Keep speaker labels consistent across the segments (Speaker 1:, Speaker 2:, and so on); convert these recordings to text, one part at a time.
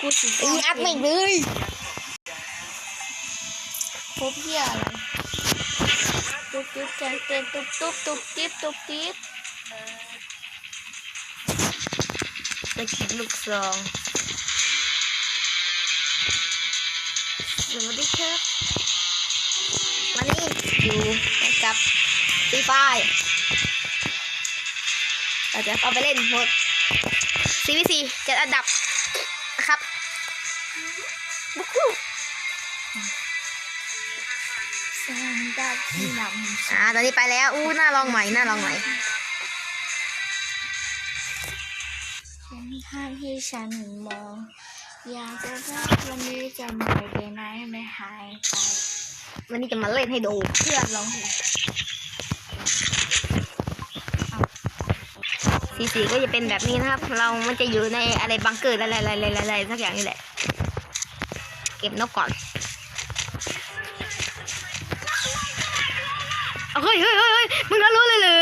Speaker 1: กูสิ
Speaker 2: ไอ้อัดไม่งเลย
Speaker 1: พบเหี้ยอะไรตุ๊บตุ๊บแจงเต้นตุ๊บตุ๊บตุ๊บติ๊บตุ๊บติ๊บ
Speaker 2: จะคิดลูกซองสวัสดีครับวันนี้อยู่กับตีไฟเราจะเอาไปเล่นโหมด CVC เจ็ดอันดับนะครับ
Speaker 1: แสงดาวที่นำ
Speaker 2: อ่าตอนนี้ไปแล้วอู้น่าลองใหม่น่าลองใหม่
Speaker 1: ฉันให้ให้ฉันมอง อยากจะรักวันนี้จะไม่ไปไหนไม่หายไป
Speaker 2: วันนี้จะมาเล่นให้ดู
Speaker 1: เพื่อนร้องเพลง
Speaker 2: สีสีก็จะเป็นแบบนี้นะครับ เรามันจะอยู่ในอะไรบังเกอร์อะไรอะไรอะไรอะไรสักอย่างนี่แหละ เก็บนกก่อน เอาเฮ้ยเฮ้ยเฮ้ยเฮ้ยมึงรู้เลยเหรอ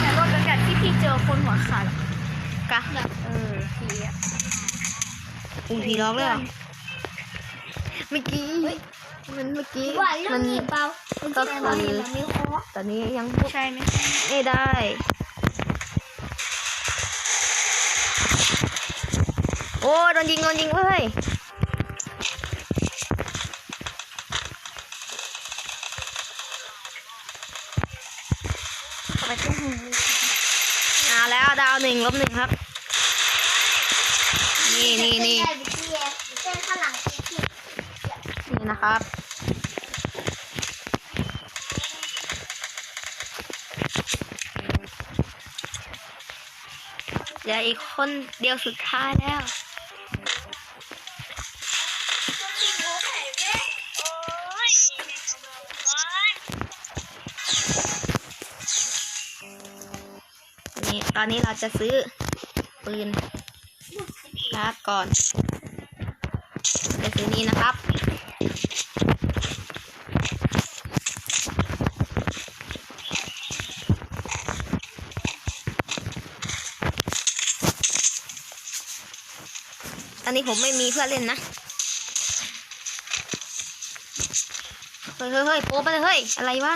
Speaker 1: แต่รถกระดาษที่พี่เจอคนหัวขาดอะ
Speaker 2: กะ
Speaker 1: แบบเออพี่อะ
Speaker 2: อุ้ยผีร้องเลยเหรอเมื่อกี้มันเมื่อกี้
Speaker 1: ว่าเรื่
Speaker 2: มั
Speaker 1: อง
Speaker 2: น
Speaker 1: นี้เปล่า
Speaker 2: ก็คือ
Speaker 1: เราเห็นเราไม่คอ
Speaker 2: ตอนนี้ยัง
Speaker 1: ใช่ไหม
Speaker 2: ไม่ได้โอ้โดนยิงโดนยิงเว้ย
Speaker 1: เอา ไปที่หู
Speaker 2: อ่าแล้วดาวหนึ่งลบหนึ่งครับ นี่นี่นี่
Speaker 1: ได้ไปที่เส้นข้างหลังที่ที่
Speaker 2: นี่นะครับเดี๋ยวอีกคนเดียวสุดท้ายแล้ว ตอนนี้เราจะซื้อปืนลาก่อนจะซื้อนี้นะครับ ตอนนี้ผมไม่มีเพื่อเล่นนะเฮ้ยเฮ้ยเฮ้ยโป๊ไปเลยเฮ้ย อะไรวะ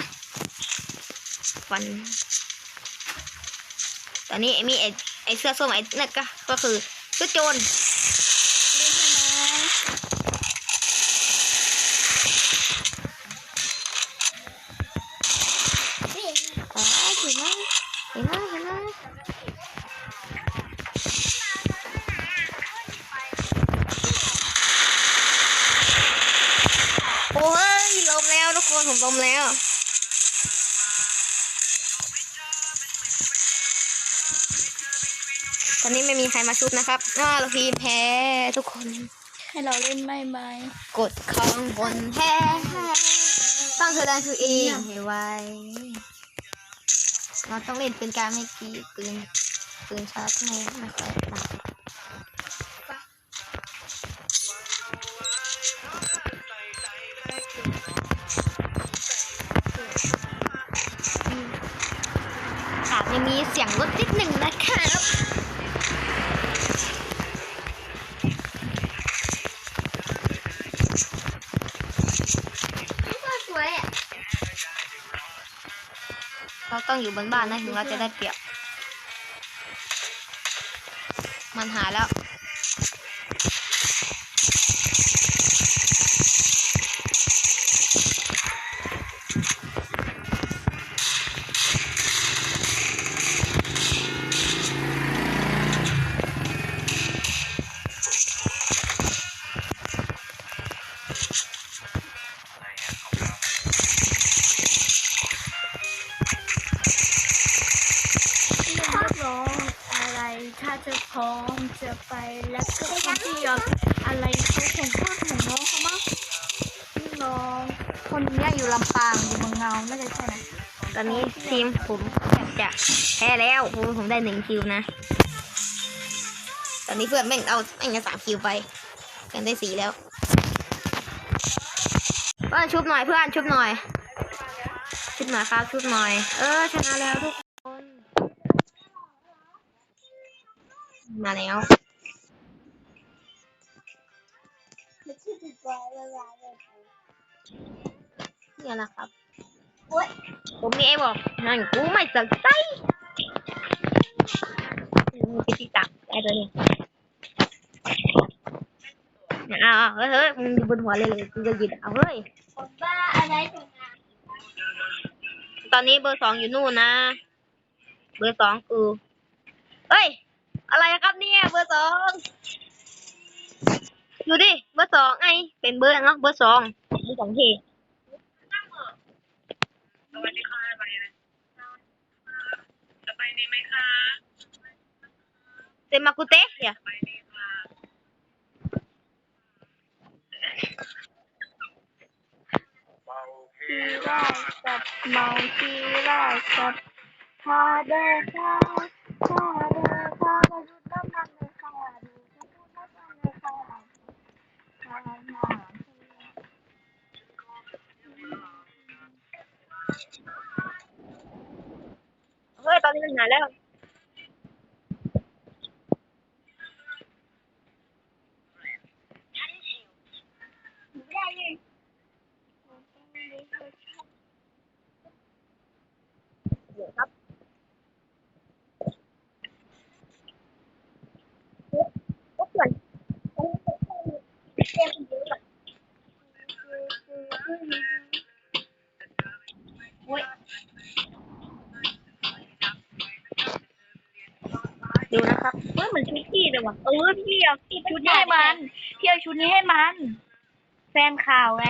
Speaker 2: ฟัน ตอนนี้ไอ้มีไอ้ไอ้เสื้อส้มไอ้นั่นก็ก็คือชุดโจร
Speaker 1: เล่นทำไม
Speaker 2: อ๋อเห็นไหมเห็นไหมเห็นไหมโอ้ยลมแล้วทุกคนผมลมแล้ว อนนี้ไม่มีใครมาชุบนะครับอ้าวเราพีมแพ้ทุกคน
Speaker 1: ให้เราเล่นไม่ไหม
Speaker 2: กดข้างบนแพ้ต้องเธอได้คือเองให้ไวเราต้องเล่นเป็นการไม่กีปืนปืนชาร์จไม่ไม่ค่อยหนัก ต้องอยู่บนบ้านนะถึงเราจะได้เปรียบ มันหายแล้ว
Speaker 1: พร้อมจะไปแล้วก็คนที่ยอมอะไรเขาคงพูดถึงน้องเขามั้งน้องคนนี้อยู่ลำปางอยู่เมืองเงาไม่ใช่ใช่ไหม
Speaker 2: ตอนนี้ทีมผมจะแพ้แล้วผมผมได้หนึ่งคิวนะ ตอนนี้เพื่อนแม่งเอาแม่งจะสามคิวไปเพื่อนได้สี่แล้วเพื่อนชุบหน่อยเพื่อนชุบหน่อยชุบหน่อยครับชุบหน่อย เออชนะแล้วทุก มาแล้ว
Speaker 1: ไม่ใช่ติดบอยละลายเลย
Speaker 2: เนี่ยแหละครับ
Speaker 1: โอ๊ย
Speaker 2: ผมมีไอ้บอกนั่นกูไม่สนใจมึงไปติดตักไอ้ตัวนี้เนี่ยเอาเอาเฮ้ยเฮ้ยมึงอยู่บนหัวเลยเลยกูจะหยิบเอาเฮ้ย
Speaker 1: ผมบ้าอะไรตรงนั้น
Speaker 2: ตอนนี้เบอร์สองอยู่นู่นนะ เบอร์สองกูเฮ้ย อะไรครับเนี่ยเบอร์สองดูดิเบอร์สองไงเป็นเบอร์อะไรเนาะเบอร์สองเบอร์สองที
Speaker 3: สวัสดีค่ะไปเลยสบายดีไหมคะ
Speaker 2: เซมากุเตะเนี่ย
Speaker 3: สบายดีค่ะ
Speaker 1: ทีแรกกับเมาทีแรกกับพาเดินข้าพ เฮ้
Speaker 2: ย ตอนนี้มันหายแล้ว
Speaker 1: ไม่ได้เลย
Speaker 2: เดี๋ยวครับก็ส่วน ดูนะครับเฮ้ยเหมือนชุดพี่เลยว่ะ
Speaker 1: เออพี่เอาชุดนี้ให้มันพี่เอาชุดนี้ให้มันแฟนข่าวไง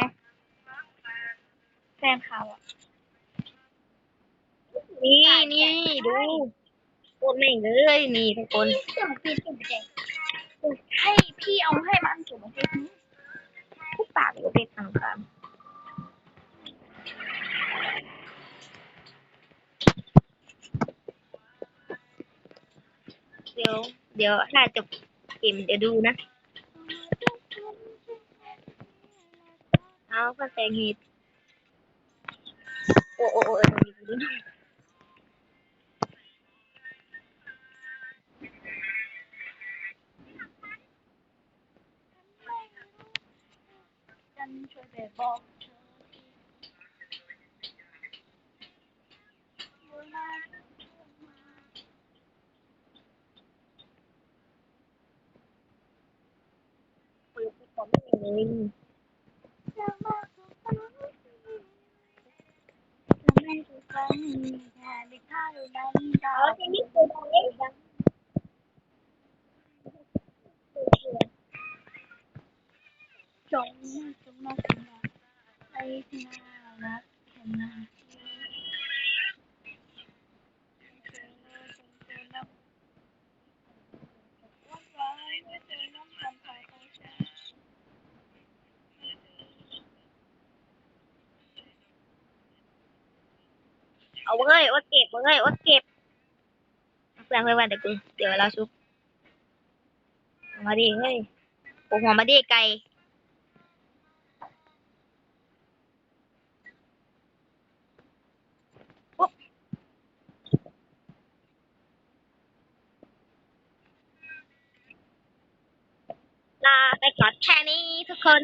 Speaker 1: แฟนข่าวอะ
Speaker 2: นี่นี่ดูโคตรแม่งเลยนี่ทุกคน
Speaker 1: ให้พี่เอาให้มันถูกไหมพี่
Speaker 2: ทุกปากเลยเป็นทางการ เดี๋ยว เดี๋ยวถ้าจบเกมเดี๋ยวดูนะเอาก็แสงเหตุโอ้โอ้โอ้เออดูดูดู
Speaker 1: ฉันช่วยไปบอกเธอเวลาเธอมา
Speaker 2: เปิดที่ผมไม่เลย
Speaker 1: จะมาสุขสันต์จะไม่สุขสันต์แค่เด็กข้าดูดันดา
Speaker 2: เอง
Speaker 1: จงมาจงมาจงมาไปที่น่ารักแค่ไหนวันวานไม่เจอน้ำพันไปของฉัน
Speaker 2: เอาเว้ยอดเก็บเว้ยอดเก็บเพื่อนเพื่อนเดี๋ยวกูเดี๋ยวเราชุบมาดิเฮ้ยโอ้หัวมาดิไก่ปุ๊บลาไปก่อนแค่นี้ทุกคน